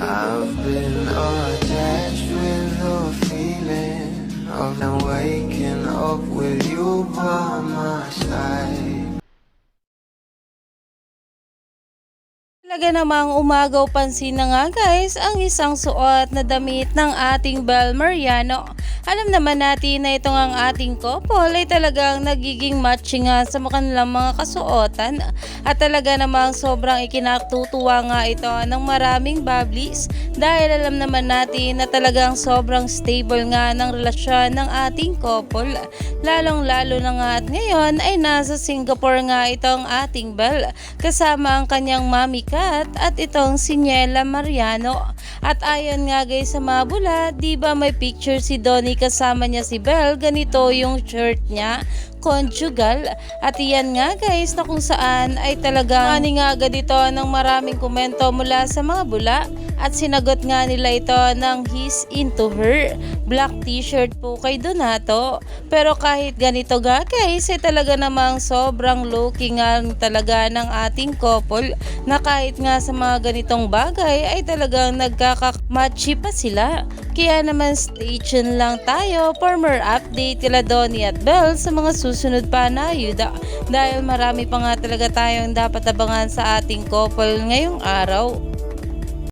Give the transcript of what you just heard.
I've been attached with the feeling of now waking up with you by my side. Talaga namang umagaw pansin na nga guys ang isang suot na damit ng ating Bel Mariano. Alam naman natin na itong ang ating couple ay talagang nagiging matching nga sa kanilang mga kasuotan at talaga namang sobrang ikinatutuwa nga ito ng maraming bablis dahil alam naman natin na talagang sobrang stable nga ng relasyon ng ating couple. Lalong lalo na nga at ngayon ay nasa Singapore nga itong ating Bel kasama ang kanyang mami Kat at itong si Niela Mariano. At ayon nga guys sa mga bula, di ba may picture si Donnie kasama niya si Bel, ganito yung shirt niya conjugal. At iyan nga guys na kung saan ay talaga ani nga agad ito ng maraming komento mula sa mga bula. At sinagot nga nila ito ng he's into her. Black t-shirt po kay Donato. Pero kahit ganito nga guys ay talaga namang sobrang nga talaga ng ating couple na kahit nga sa mga ganitong bagay ay talagang nagkakamatchy pa sila kaya naman stay tuned lang tayo for more update kila Donnie at Belle sa mga susunod pa na ayuda dahil marami pa nga talaga tayong dapat abangan sa ating couple ngayong araw.